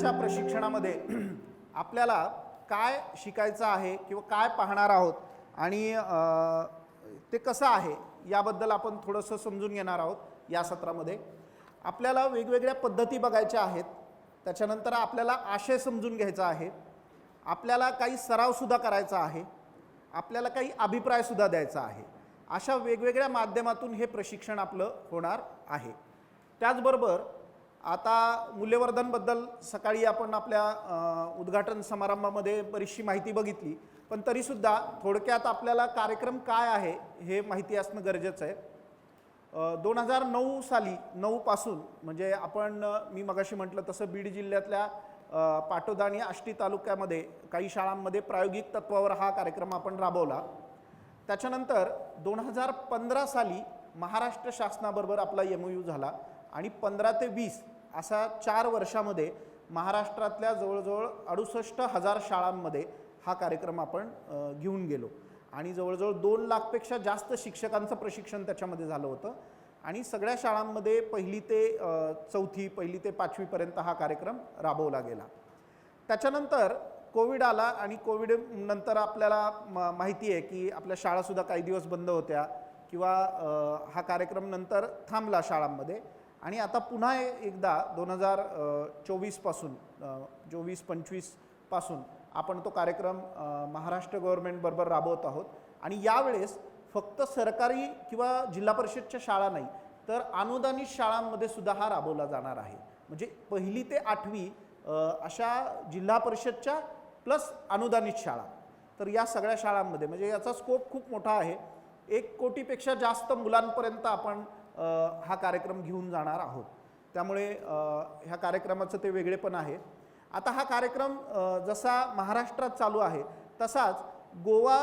आजच्या प्रशिक्षणामध्ये आपल्याला काय शिकायचं आहे किंवा काय पाहणार आहोत आणि ते कसं आहे याबद्दल आपण थोडंसं समजून घेणार आहोत या सत्रामध्ये. आपल्याला वेगवेगळ्या पद्धती बघायच्या आहेत. त्याच्यानंतर आपल्याला आशय समजून घ्यायचा आहे. आपल्याला काही सरावसुद्धा करायचा आहे. आपल्याला काही अभिप्रायसुद्धा द्यायचा आहे. अशा वेगवेगळ्या माध्यमातून हे प्रशिक्षण आपलं होणार आहे. त्याचबरोबर आता मूल्यवर्धनबद्दल सकाळी आपण आपल्या उद्घाटन समारंभामध्ये बरीचशी माहिती बघितली. पण तरीसुद्धा थोडक्यात आपल्याला कार्यक्रम काय आहे हे माहिती असणं गरजेचं आहे. दोन हजार नऊ साली नऊपासून म्हणजे आपण मी मगाशी म्हटलं तसं बीड जिल्ह्यातल्या पाटोदा आणि आष्टी तालुक्यामध्ये काही शाळांमध्ये प्रायोगिक तत्वावर हा कार्यक्रम आपण राबवला. त्याच्यानंतर दोन हजार पंधरा साली महाराष्ट्र शासनाबरोबर आपला एम यू झाला आणि पंधरा ते वीस असा चार वर्षामध्ये महाराष्ट्रातल्या जवळजवळ अडुसष्ट हजार शाळांमध्ये हा कार्यक्रम आपण घेऊन गेलो. आणि जवळजवळ दोन लाखपेक्षा जास्त शिक्षकांचं प्रशिक्षण त्याच्यामध्ये झालं होतं. आणि सगळ्या शाळांमध्ये पहिली ते चौथी पहिली ते पाचवीपर्यंत हा कार्यक्रम राबवला गेला. त्याच्यानंतर कोविड आला आणि कोविड नंतर आपल्याला म माहिती आहे की आपल्या शाळासुद्धा काही दिवस बंद होत्या किंवा हा कार्यक्रम नंतर थांबला शाळांमध्ये. आणि आता पुन्हा एकदा दोन हजार चोवीसपासून चोवीस पंचवीसपासून आपण तो कार्यक्रम महाराष्ट्र गव्हर्नमेंटबरोबर राबवत आहोत. आणि यावेळेस फक्त सरकारी किंवा जिल्हा परिषदच्या शाळा नाही तर अनुदानित शाळांमध्ये सुद्धा हा राबवला जाणार आहे. म्हणजे पहिली ते आठवी अशा जिल्हा परिषदच्या प्लस अनुदानित शाळा. तर या सगळ्या शाळांमध्ये म्हणजे याचा स्कोप खूप मोठा आहे. एक कोटीपेक्षा जास्त मुलांपर्यंत आपण हा कार्यक्रम घेऊन जाणार आहोत. त्यामुळे ह्या कार्यक्रमाचं ते वेगळेपण आहे. आता हा कार्यक्रम जसा महाराष्ट्रात चालू आहे तसाच गोवा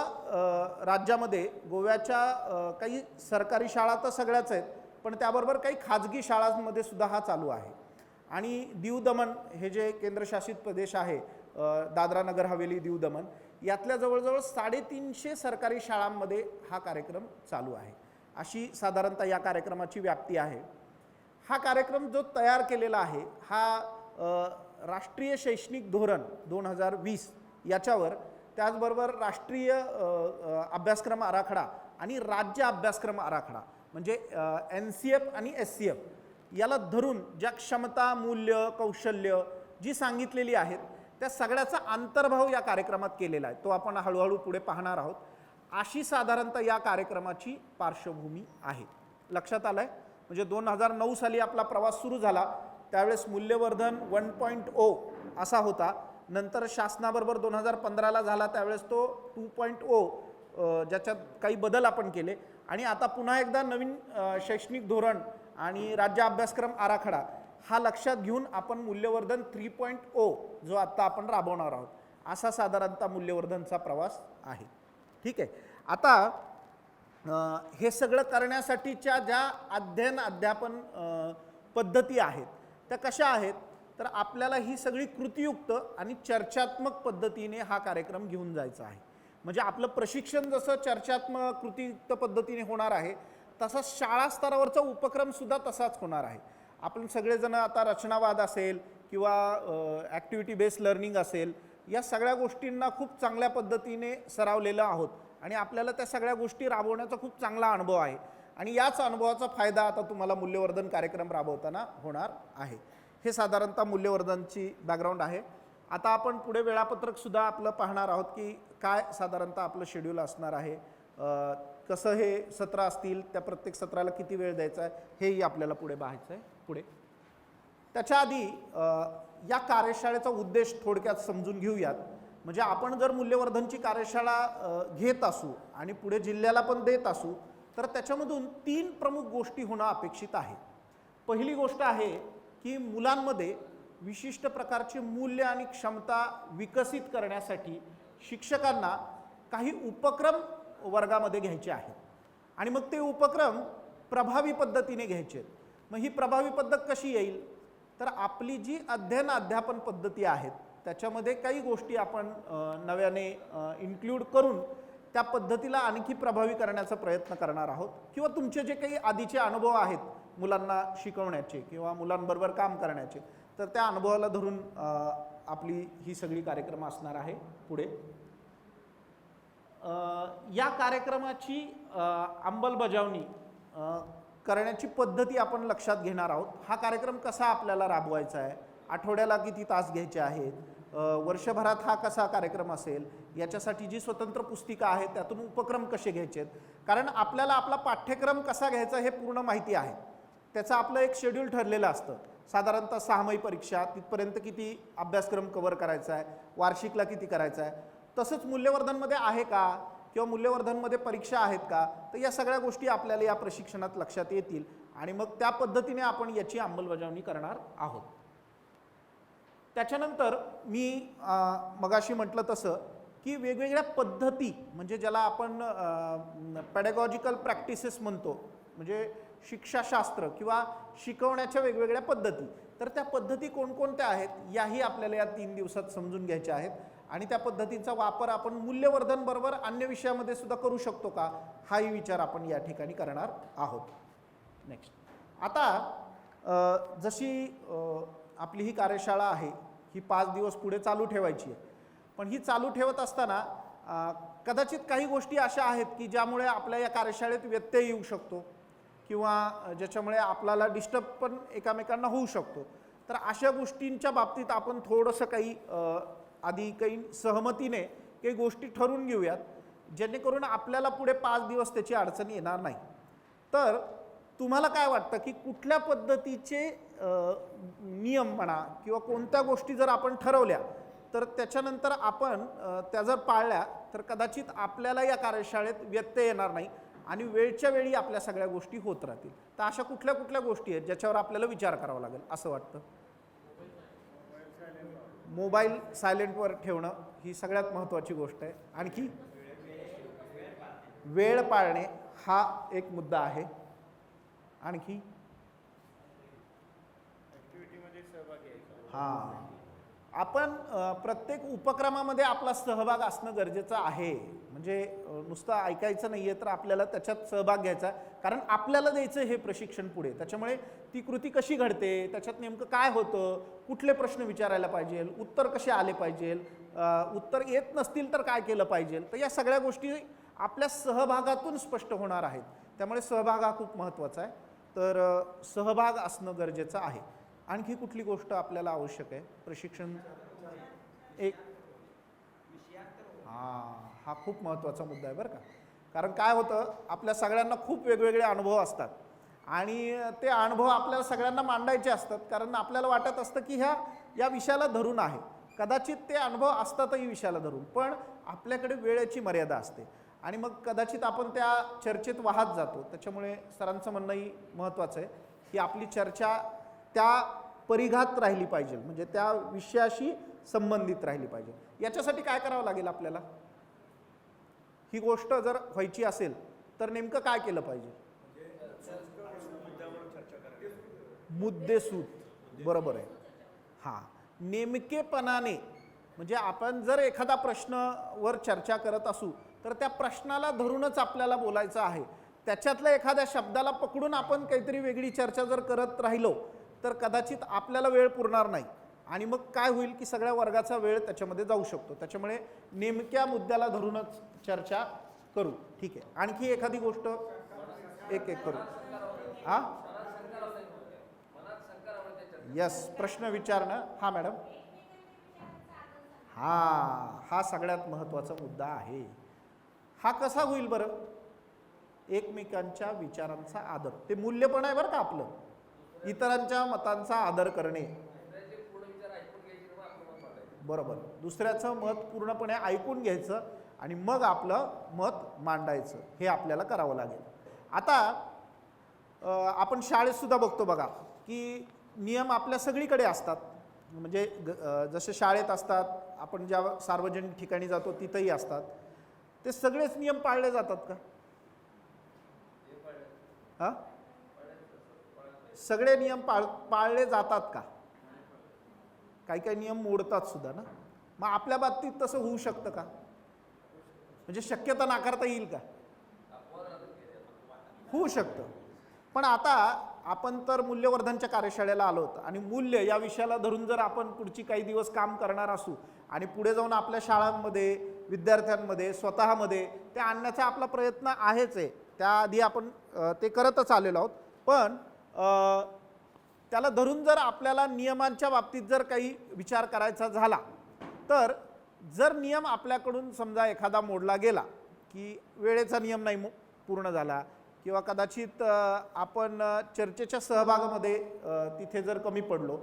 राज्यामध्ये गोव्याच्या काही सरकारी शाळा तर सगळ्याच आहेत पण त्याबरोबर काही खाजगी शाळांमध्ये सुद्धा हा चालू आहे. आणि दीव दमन हे जे केंद्रशासित प्रदेश आहे दादरा नगर हवेली दीव दमन यातल्या जवळजवळ साडेतीनशे सरकारी शाळांमध्ये हा कार्यक्रम चालू आहे. अशी साधारणतः या कार्यक्रमाची व्याप्ती आहे. हा कार्यक्रम जो तयार केलेला आहे हा राष्ट्रीय शैक्षणिक धोरण दोन हजार वीस याच्यावर त्याचबरोबर राष्ट्रीय अभ्यासक्रम आराखडा आणि राज्य अभ्यासक्रम आराखडा म्हणजे एन सी एफ आणि एस सी एफ याला धरून ज्या क्षमता मूल्य कौशल्य जी सांगितलेली आहेत त्या सगळ्याचा अंतर्भाव या कार्यक्रमात केलेला आहे. तो आपण हळूहळू पुढे पाहणार आहोत. अशी साधारणतः या कार्यक्रमाची पार्श्वभूमी आहे. लक्षात आलं आहे म्हणजे दोन हजार नऊ साली आपला प्रवास सुरू झाला. त्यावेळेस मूल्यवर्धन वन पॉईंट ओ असा होता. नंतर शासनाबरोबर दोन हजार पंधराला झाला. त्यावेळेस तो टू पॉईंट ओ ज्याच्यात काही बदल आपण केले. आणि आता पुन्हा एकदा नवीन शैक्षणिक धोरण आणि राज्य अभ्यासक्रम आराखडा हा लक्षात घेऊन आपण मूल्यवर्धन थ्री पॉईंट ओ जो आत्ता आपण राबवणार आहोत असा साधारणतः मूल्यवर्धनचा प्रवास आहे. ठीक आहे. आता हे सगळं करण्यासाठीच्या ज्या अध्ययन अध्यापन पद्धती आहेत त्या कशा आहेत? तर आपल्याला ही सगळी कृतियुक्त आणि चर्चात्मक पद्धतीने हा कार्यक्रम घेऊन जायचा आहे. म्हणजे आपलं प्रशिक्षण जसं चर्चात्मक कृतियुक्त पद्धतीने होणार आहे तसा शाळा स्तरावरचा उपक्रमसुद्धा तसाच होणार आहे. आपण सगळेजण आता रचनावाद असेल किंवा ॲक्टिव्हिटी बेस्ड लर्निंग असेल या सगळ्या गोष्टींना खूप चांगल्या पद्धतीने सरावलेलं आहोत. आणि आपल्याला त्या सगळ्या गोष्टी राबवण्याचा खूप चांगला अनुभव आहे. आणि याच अनुभवाचा फायदा आता तुम्हाला मूल्यवर्धन कार्यक्रम राबवताना होणार आहे. हे साधारणतः मूल्यवर्धनची बॅकग्राऊंड आहे. आता आपण पुढे वेळापत्रकसुद्धा आपलं पाहणार आहोत की काय साधारणतः आपलं शेड्यूल असणार आहे. कसं हे सत्र असतील त्या प्रत्येक सत्राला किती वेळ द्यायचा आहे हेही आपल्याला पुढे पाहायचं आहे पुढे. त्याच्या आधी या कार्यशाळेचा उद्देश थोडक्यात समजून घेऊयात. म्हणजे आपण जर मूल्यवर्धनची कार्यशाळा घेत असू आणि पुढे जिल्ह्याला पण देत असू तर त्याच्यामधून तीन प्रमुख गोष्टी होणं अपेक्षित आहे. पहिली गोष्ट आहे की मुलांमध्ये विशिष्ट प्रकारचे मूल्य आणि क्षमता विकसित करण्यासाठी शिक्षकांना काही उपक्रम वर्गामध्ये घ्यायचे आहेत. आणि मग ते उपक्रम प्रभावी पद्धतीने घ्यायचे आहेत. मग ही प्रभावी पद्धत कशी येईल? तर आपली जी अध्ययन अध्यापन पद्धती आहेत त्याच्यामध्ये काही गोष्टी आपण नव्याने इन्क्लूड करून त्या पद्धतीला आणखी प्रभावी करण्याचा प्रयत्न करणार आहोत. किंवा तुमचे जे काही आधीचे अनुभव आहेत मुलांना शिकवण्याचे किंवा मुलांबरोबर काम करण्याचे तर त्या अनुभवाला धरून आपली ही सगळी कार्यक्रम असणार आहे पुढे. या कार्यक्रमाची अंमलबजावणी करण्याची पद्धती आपण लक्षात घेणार आहोत. हा कार्यक्रम कसा आपल्याला राबवायचा आहे? आठवड्याला किती तास घ्यायचे आहेत? वर्षभरात हा कसा कार्यक्रम असेल? याच्यासाठी जी स्वतंत्र पुस्तिका आहे त्यातून उपक्रम कसे घ्यायचे आहेत? कारण आपल्याला आपला पाठ्यक्रम कसा घ्यायचा हे पूर्ण माहिती आहे. त्याचं आपलं एक शेड्यूल ठरलेलं असतं. साधारणतः सहामाही परीक्षा तिथपर्यंत किती अभ्यासक्रम कव्हर करायचा आहे? वार्षिकला किती करायचा आहे? तसंच मूल्यवर्धनमध्ये आहे का? किंवा मूल्यवर्धनमध्ये परीक्षा आहेत का? तर या सगळ्या गोष्टी आपल्याला या प्रशिक्षणात लक्षात येतील. आणि मग त्या पद्धतीने आपण याची अंमलबजावणी करणार आहोत. त्याच्यानंतर मी मगाशी म्हटलं तसं की वेगवेगळ्या पद्धती म्हणजे ज्याला आपण पॅडेगॉजिकल प्रॅक्टिसेस म्हणतो म्हणजे शिक्षाशास्त्र किंवा शिकवण्याच्या वेगवेगळ्या पद्धती. तर त्या पद्धती कोणकोणत्या आहेत? याही आपल्याला या तीन दिवसात समजून घ्यायच्या आहेत. आणि त्या पद्धतींचा वापर आपण मूल्यवर्धन बरोबर अन्य विषयामध्ये सुद्धा करू शकतो का? हाही विचार आपण या ठिकाणी करणार आहोत. नेक्स्ट आता जशी आपली ही कार्यशाळा आहे ही पाच दिवस पुढे चालू ठेवायची आहे. पण ही चालू ठेवत असताना कदाचित काही गोष्टी अशा आहेत की ज्यामुळे आपल्या या कार्यशाळेत व्यत्यय येऊ शकतो किंवा ज्याच्यामुळे आपल्याला डिस्टर्ब पण एकामेकांना होऊ शकतो. तर अशा गोष्टींच्या बाबतीत आपण थोडंसं काही आधी काही सहमतीने काही गोष्टी ठरवून घेऊयात. जेणेकरून आपल्याला पुढे पाच दिवस त्याची अडचण येणार नाही. तर तुम्हाला काय वाटतं की कुठल्या पद्धतीचे नियम म्हणा किंवा कोणत्या गोष्टी जर आपण ठरवल्या तर त्याच्यानंतर आपण त्या जर पाळल्या तर कदाचित आपल्याला या कार्यशाळेत व्यत्यय येणार नाही आणि वेळच्या वेळी आपल्या सगळ्या गोष्टी होत राहतील. तर अशा कुठल्या कुठल्या गोष्टी आहेत ज्याच्यावर आपल्याला विचार करावा लागेल असं वाटतं? मोबाईल सायलेंटवर ठेवणं ही सगळ्यात महत्त्वाची गोष्ट आहे. आणखी वेळ पाळणे हा एक मुद्दा आहे. आणखी? हां. आपण प्रत्येक उपक्रमामध्ये आपला सहभाग असणं गरजेचं आहे. म्हणजे नुसतं ऐकायचं नाही आहे तर आपल्याला त्याच्यात सहभाग घ्यायचा कारण आपल्याला द्यायचं हे प्रशिक्षण पुढे. त्याच्यामुळे ती कृती कशी घडते त्याच्यात नेमकं काय होतं कुठले प्रश्न विचारायला पाहिजे उत्तर कसे आले पाहिजे उत्तर येत नसतील तर काय केलं पाहिजे तर या सगळ्या गोष्टी आपल्या सहभागातून स्पष्ट होणार आहेत. त्यामुळे सहभाग हा खूप महत्त्वाचा आहे. तर सहभाग असणं गरजेचं आहे. आणखी कुठली गोष्ट आपल्याला आवश्यक आहे? प्रशिक्षण? एक. हां हा खूप महत्त्वाचा मुद्दा आहे बरं का. कारण काय होतं आपल्या सगळ्यांना खूप वेगवेगळे अनुभव असतात. आणि ते अनुभव आपल्याला सगळ्यांना मांडायचे असतात कारण आपल्याला वाटत असतं की ह्या या विषयाला धरून आहे. कदाचित ते अनुभव असतातही विषयाला धरून पण आपल्याकडे वेळेची मर्यादा असते. आणि मग कदाचित आपण त्या चर्चेत वाहत जातो. त्याच्यामुळे सरांचं म्हणणंही महत्त्वाचं आहे की आपली चर्चा त्या परिघात राहिली पाहिजे. म्हणजे त्या विषयाशी संबंधित राहिली पाहिजे. याच्यासाठी काय करावं लागेल आपल्याला? ही गोष्ट जर व्हायची असेल तर नेमकं काय केलं पाहिजे? मुद्देसूद बरोबर आहे. हां. नेमकेपणाने म्हणजे आपण जर एखादा प्रश्नवर चर्चा करत असू तर त्या प्रश्नाला धरूनच आपल्याला बोलायचं आहे. त्याच्यातल्या एखाद्या शब्दाला पकडून आपण काहीतरी वेगळी चर्चा जर करत राहिलो तर कदाचित आपल्याला वेळ पुरणार नाही. आणि मग काय होईल की सगळ्या वर्गाचा वेळ त्याच्यामध्ये जाऊ शकतो. त्याच्यामुळे नेमक्या मुद्द्याला धरूनच चर्चा करू. ठीक आहे. आणखी एखादी गोष्ट? एक एक करू. हा यस प्रश्न विचारणं. हा मॅडम. हा हा सगळ्यात महत्त्वाचा मुद्दा आहे. हा कसा होईल बरं? एकमेकांच्या विचारांचा आदर. ते मूल्य पण आहे बरं का आपलं? इतरांच्या मतांचा आदर करणे. बरोबर. दुसऱ्याचं मत पूर्णपणे ऐकून घ्यायचं आणि मग आपलं मत मांडायचं. हे आपल्याला करावं लागेल. आता आपण शाळेतसुद्धा बघतो बघा की नियम आपल्या सगळीकडे असतात. म्हणजे जसे शाळेत असतात आपण ज्या सार्वजनिक ठिकाणी जातो तिथंही असतात. ते सगळेच नियम पाळले जातात का? हां? सगळे नियम पाळ पाळले जातात का? काही काही नियम मोडतात सुद्धा ना? मग आपल्या बाबतीत तसं होऊ शकतं का? म्हणजे शक्यता नाकारता येईल का? होऊ शकतं. पण आता आपण तर मूल्यवर्धनच्या कार्यशाळेला आलो होतो आणि मूल्य या विषयाला धरून जर आपण पुढची काही दिवस काम करणार असू आणि पुढे जाऊन आपल्या शाळांमध्ये विद्यार्थ्यांमध्ये स्वतःमध्ये ते आणण्याचा आपला प्रयत्न आहेच आहे. त्याआधी आपण ते करतच आलेलो आहोत. पण त्याला धरून जर आपल्याला नियमांच्या बाबतीत जर काही विचार करायचा झाला तर जर नियम आपल्याकडून समजा एखादा मोडला गेला की वेळेचा नियम नाही पूर्ण झाला किंवा कदाचित आपण चर्चेच्या सहभागामध्ये तिथे जर कमी पडलो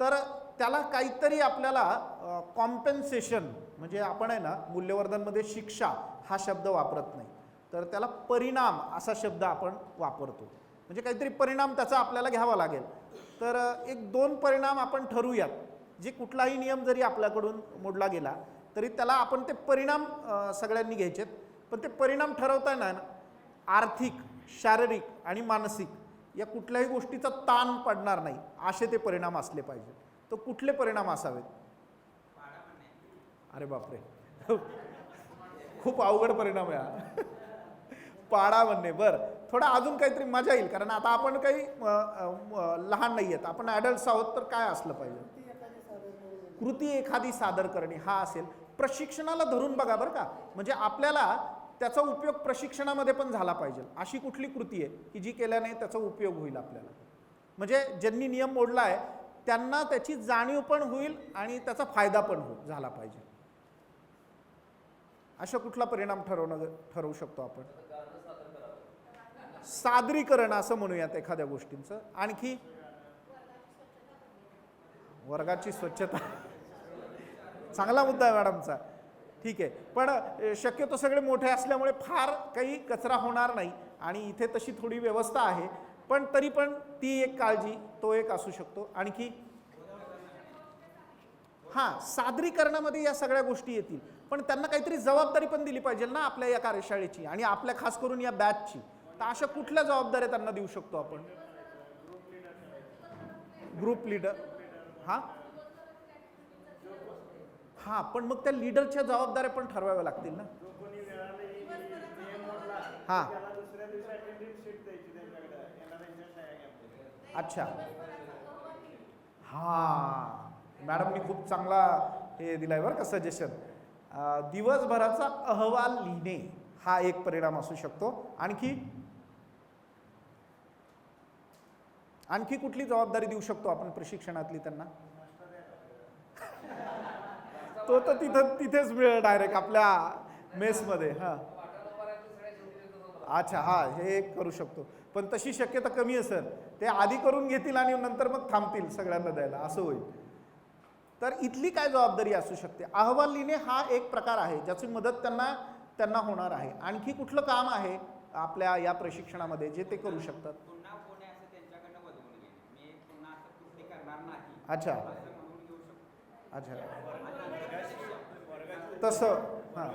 तर त्याला काहीतरी आपल्याला कॉम्पेन्सेशन म्हणजे आपण आहे ना मूल्यवर्धनमध्ये शिक्षा हा शब्द वापरत नाही. तर त्याला परिणाम असा शब्द आपण वापरतो. म्हणजे काहीतरी परिणाम त्याचा आपल्याला घ्यावा लागेल. तर एक दोन परिणाम आपण ठरवूयात. जे कुठलाही नियम जरी आपल्याकडून मोडला गेला तरी त्याला आपण ते परिणाम सगळ्यांनी घ्यायचेत. पण ते परिणाम ठरवताना ना आर्थिक शारीरिक आणि मानसिक या कुठल्याही गोष्टीचा ताण पडणार नाही. असे ते परिणाम असले पाहिजे तर कुठले परिणाम असावेत? अरे बापरे. खूप अवघड परिणाम आहे पाडा म्हणणे. बरं. थोडा अजून काहीतरी मजा येईल कारण आता आपण काही लहान नाही आहेत. आपण ॲडल्ट्स आहोत तर काय असलं पाहिजे? कृती एखादी सादर करणे हा असेल. प्रशिक्षणाला धरून बघा बरं का. म्हणजे आपल्याला त्याचा उपयोग प्रशिक्षणामध्ये पण झाला पाहिजे. अशी कुठली कृती आहे की जी केल्याने त्याचा उपयोग होईल आपल्याला? म्हणजे ज्यांनी नियम मोडला आहे त्यांना त्याची जाणीव पण होईल आणि त्याचा फायदा पण हो झाला पाहिजे. अशा कुठला परिणाम ठरवणं ठरवू शकतो आपण? सादरीकरण असं म्हणूयात एखाद्या गोष्टींचं. आणखी वर्गाची स्वच्छता. चांगला मुद्दा आहे मॅडमचा. ठीक आहे. पण शक्यतो सगळे मोठे असल्यामुळे फार काही कचरा होणार नाही आणि इथे तशी थोडी व्यवस्था आहे. पण तरी पण ती एक काळजी तो एक असू शकतो. आणखी हां सादरीकरणामध्ये या सगळ्या गोष्टी येतील. पण त्यांना काहीतरी जबाबदारी पण दिली पाहिजे ना आपल्या या कार्यशाळेची आणि आपल्या खास करून या बॅचची. तर अशा कुठल्या जबाबदाऱ्या त्यांना देऊ शकतो आपण? ग्रुप लीडर हां? हां पण मग त्या लीडरच्या जबाबदाऱ्या पण ठरवाव्या लागतील ना? हां. अच्छा. हां. मॅडमनी खूप चांगला हे दिलाय बरं का सजेशन दिवसभराचा अहवाल लिहिणे हा एक परिणाम असू शकतो. आणखी आणखी कुठली जबाबदारी देऊ शकतो आपण प्रशिक्षणातली त्यांना? तो तर तिथं तिथेच मिळेल डायरेक्ट आपल्या मेसमध्ये हां. अच्छा हा हे एक करू शकतो. पण तशी शक्यता कमी आहे सर ते आधी करून घेतील आणि नंतर मग थांबतील सगळ्यांना द्यायला असं होईल. तर इथली काय जबाबदारी असू शकते? अहवाल लिहिणे हा एक प्रकार आहे ज्याची मदत त्यांना त्यांना होणार आहे. आणखी कुठलं काम आहे आपल्या या प्रशिक्षणामध्ये जे ते करू शकतात पुन्हा कोणी असं त्यांच्याकडनं वधवून घेणे मी पुन्हा असं कृती करणार नाही अच्छा. अच्छा. तसं हां.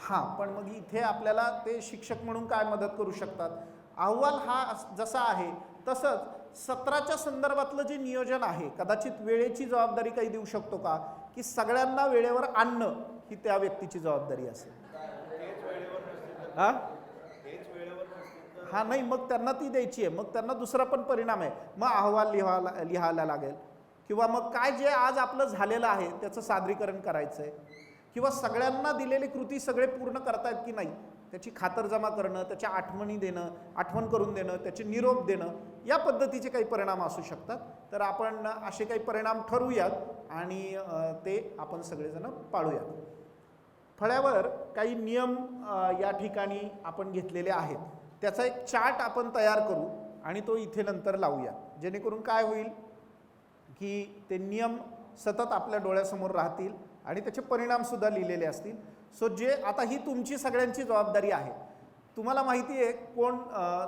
हां पण मग इथे आपल्याला ते शिक्षक म्हणून काय मदत करू शकतात? अहवाल हा जसा आहे तसंच सत्राच्या संदर्भातलं जे नियोजन आहे कदाचित वेळेची जबाबदारी काही देऊ शकतो का? की सगळ्यांना वेळेवर आणणं. ही त्या व्यक्तीची जबाबदारी असेल. हा? हा नाही मग त्यांना ती द्यायची आहे. मग त्यांना दुसरा पण परिणाम आहे. मग अहवाल लिहायला लिहायला लागेल. किंवा मग काय जे आज आपलं झालेलं आहे त्याचं सादरीकरण करायचं आहे किंवा सगळ्यांना दिलेली कृती सगळे पूर्ण करतायत की नाही? त्याची खातरजमा करणं त्याच्या आठवणी देणं आठवण करून देणं त्याचे निरोप देणं या पद्धतीचे काही परिणाम असू शकतात. तर आपण असे काही परिणाम ठरवूयात आणि ते आपण सगळेजण पाळूयात. फळ्यावर काही नियम या ठिकाणी आपण घेतलेले आहेत. त्याचा एक चार्ट आपण तयार करू आणि तो इथे नंतर लावूया. जेणेकरून काय होईल की ते नियम सतत आपल्या डोळ्यासमोर राहतील आणि त्याचे परिणामसुद्धा लिहिलेले असतील. सो जे आता ही तुमची सगळ्यांची जबाबदारी आहे. तुम्हाला माहिती आहे कोण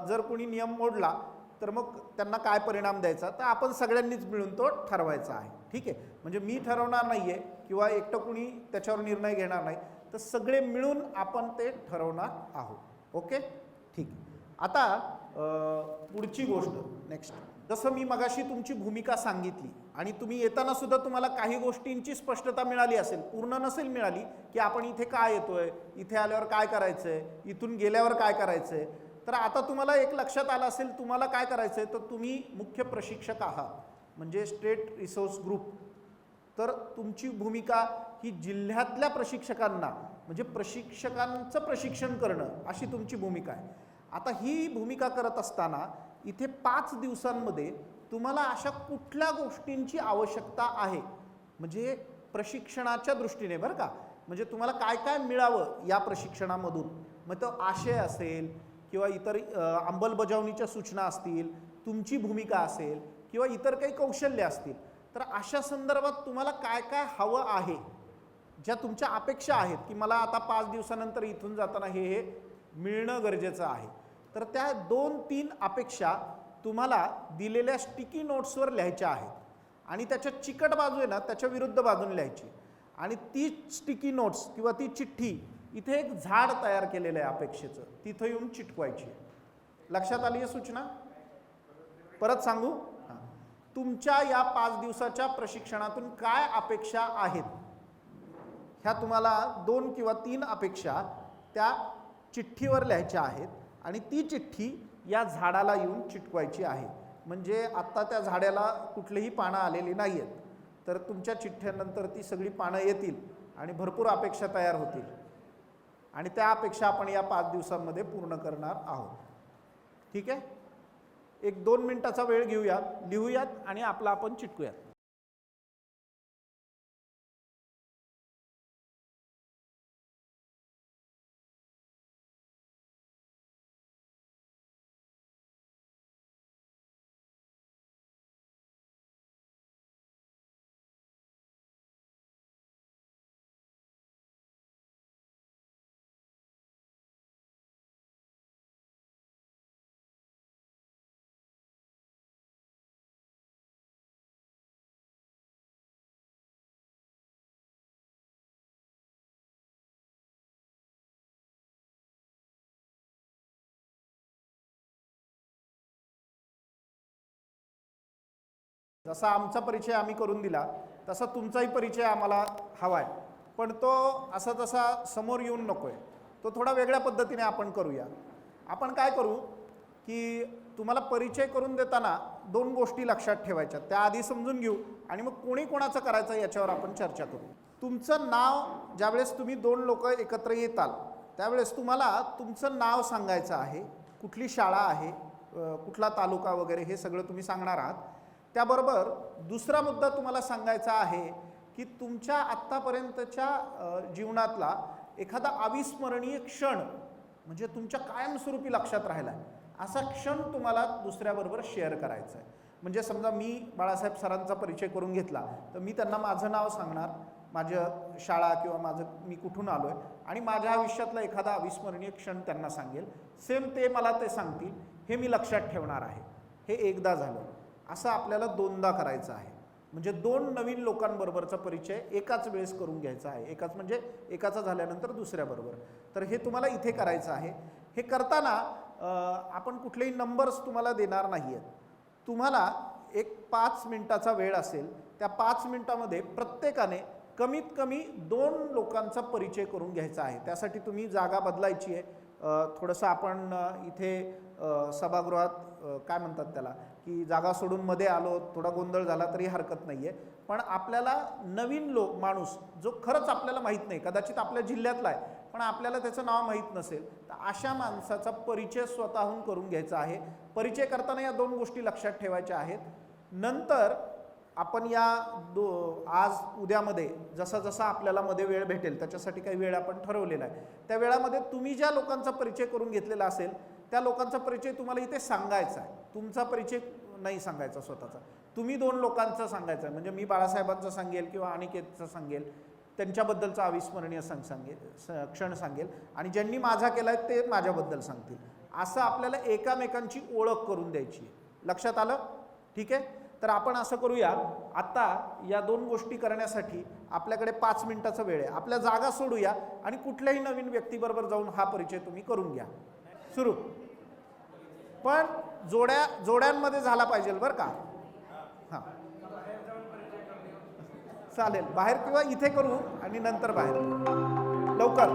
जर कोणी नियम मोडला तर मग त्यांना काय परिणाम द्यायचा? तर आपण सगळ्यांनीच मिळून तो ठरवायचा आहे. ठीक आहे? म्हणजे मी ठरवणार नाही आहे किंवा एकटं कुणी त्याच्यावर निर्णय घेणार नाही तर सगळे मिळून आपण ते ठरवणार आहोत. ओके? ठीक. आता पुढची गोष्ट. नेक्स्ट जसं मी मगाशी तुमची भूमिका सांगितली आणि तुम्ही येताना सुद्धा तुम्हाला काही गोष्टींची स्पष्टता मिळाली असेल पूर्ण नसेल मिळाली की आपण इथे काय येतोय इथे आल्यावर काय करायचंय इथून गेल्यावर काय करायचंय तर आता तुम्हाला एक लक्षात आलं असेल तुम्हाला काय करायचंय तर तुम्ही मुख्य प्रशिक्षक आहात म्हणजे स्टेट रिसोर्स ग्रुप. तर तुमची भूमिका ही जिल्ह्यातल्या प्रशिक्षकांना म्हणजे प्रशिक्षकांचं प्रशिक्षण करणं अशी तुमची भूमिका आहे. आता ही भूमिका करत असताना इथे पाच दिवसांमध्ये तुम्हाला अशा कुठल्या गोष्टींची आवश्यकता आहे? म्हणजे प्रशिक्षणाच्या दृष्टीने बरं का? म्हणजे तुम्हाला काय काय मिळावं या प्रशिक्षणामधून? मग तो आशय असेल किंवा इतर अंमलबजावणीच्या सूचना असतील तुमची भूमिका असेल किंवा इतर काही कौशल्य असतील तर अशा संदर्भात तुम्हाला काय काय हवं आहे? ज्या तुमच्या अपेक्षा आहेत की मला आता पाच दिवसानंतर इथून जाताना हे हे मिळणं गरजेचं आहे. तर त्या दोन तीन अपेक्षा तुम्हाला दिलेल्या स्टिकी नोट्सवर लिहायच्या आहेत. आणि त्याच्या चिकट बाजू आहे ना त्याच्या विरुद्ध बाजूने लिहायची. आणि ती स्टिकी नोट्स किंवा ती चिठ्ठी इथे एक झाड तयार केलेलं आहे अपेक्षेचं. तिथं येऊन चिटकवायची लक्षात आली आहे सूचना? परत सांगू? हां. तुमच्या या पाच दिवसाच्या प्रशिक्षणातून काय अपेक्षा आहेत? ह्या तुम्हाला दोन किंवा तीन अपेक्षा त्या चिठ्ठीवर लिहायच्या आहेत. आणि ती चिठ्ठी या झाडाला येऊन चिटकवायची आहे. म्हणजे आत्ता त्या झाडाला कुठलीही पानं आलेली नाही आहेत तर तुमच्या चिठ्ठ्यानंतर ती सगळी पानं येतील आणि भरपूर अपेक्षा तयार होतील. आणि त्या अपेक्षा आपण या पाच दिवसांमध्ये पूर्ण करणार आहोत. ठीक आहे? एक दोन मिनटाचा वेळ घेऊयात लिहूयात आणि आपला आपण चिटकूयात. जसा आमचा परिचय आम्ही करून दिला तसा तुमचाही परिचय आम्हाला हवा आहे पण तो असा तसा समोर येऊन नको आहे तो थोडा वेगळ्या पद्धतीने आपण करूया. आपण काय करू की तुम्हाला परिचय करून देताना दोन गोष्टी लक्षात ठेवायच्या. त्या आधी समजून घेऊ आणि मग कोणी कोणाचं करायचं याच्यावर आपण चर्चा करू. तुमचं नाव ज्यावेळेस तुम्ही दोन लोक एकत्र येताल त्यावेळेस तुम्हाला तुमचं नाव सांगायचं आहे. कुठली शाळा आहे कुठला तालुका वगैरे हे सगळं तुम्ही सांगणार आहात. त्याबरोबर दुसरा मुद्दा तुम्हाला सांगायचा आहे की तुमच्या आत्तापर्यंतच्या जीवनातला एखादा अविस्मरणीय क्षण म्हणजे तुमच्या कायमस्वरूपी लक्षात राहिला आहे असा क्षण तुम्हाला दुसऱ्याबरोबर शेअर करायचा आहे म्हणजे समजा मी बाळासाहेब सरांचा परिचय करून घेतला तर मी त्यांना माझं नाव सांगणार माझं शाळा किंवा माझं मी कुठून आलो आहे आणि माझ्या आयुष्यातला एखादा अविस्मरणीय क्षण त्यांना सांगेल. सेम ते मला ते सांगतील हे मी लक्षात ठेवणार आहे. हे एकदा झालं. असं आपल्याला दोनदा करायचं आहे. म्हणजे दोन नवीन लोकांबरोबरचा परिचय एकाच वेळेस करून घ्यायचा आहे. एकाच म्हणजे एकाचा झाल्यानंतर दुसऱ्याबरोबर. तर हे तुम्हाला इथे करायचं आहे. हे करताना आपण कुठलेही नंबर्स तुम्हाला देणार नाही आहेत तुम्हाला एक पाच मिनटाचा वेळ असेल त्या पाच मिनटामध्ये प्रत्येकाने कमीत कमी दोन लोकांचा परिचय करून घ्यायचा आहे. त्यासाठी तुम्ही जागा बदलायची आहे. थोडंसं आपण इथे सभागृहात काय म्हणतात त्याला? की जागा सोडून मध्ये आलो थोडा गोंधळ झाला तरी हरकत नाही आहे पण आपल्याला नवीन लोक माणूस जो खरंच आपल्याला माहीत नाही कदाचित आपल्या जिल्ह्यातला आहे पण आपल्याला त्याचं नाव माहीत नसेल तर अशा माणसाचा परिचय स्वतःहून करून घ्यायचा आहे. परिचय करताना या दोन गोष्टी लक्षात ठेवायच्या आहेत. नंतर आपण या दो आज उद्यामध्ये जसा जसा आपल्याला मध्ये वेळ भेटेल त्याच्यासाठी काही वेळ आपण ठरवलेला आहे. त्या वेळामध्ये तुम्ही ज्या लोकांचा परिचय करून घेतलेला असेल त्या लोकांचा परिचय तुम्हाला इथे सांगायचा आहे. तुमचा परिचय नाही सांगायचा स्वतःचा. तुम्ही दोन लोकांचा सांगायचा आहे. म्हणजे मी बाळासाहेबांचा सांगेल किंवा अनिकेतचा सांगेल त्यांच्याबद्दलचा अविस्मरणीय संग सांगेल स- क्षण सांगेल आणि ज्यांनी माझा केला आहे ते माझ्याबद्दल सांगतील. असं आपल्याला एकामेकांची ओळख करून द्यायची आहे. लक्षात आलं? ठीक आहे? तर आपण असं करूया आत्ता या दोन गोष्टी करण्यासाठी आपल्याकडे पाच मिनिटाचा वेळ आहे. आपल्या जागा सोडूया आणि कुठल्याही नवीन व्यक्तीबरोबर जाऊन हा परिचय तुम्ही करून घ्या. सुरू. पण जोड्या जोड्यांमध्ये झाला पाहिजे बरं का? हां. चालेल. बाहेर किंवा इथे करू आणि नंतर बाहेर. लवकर.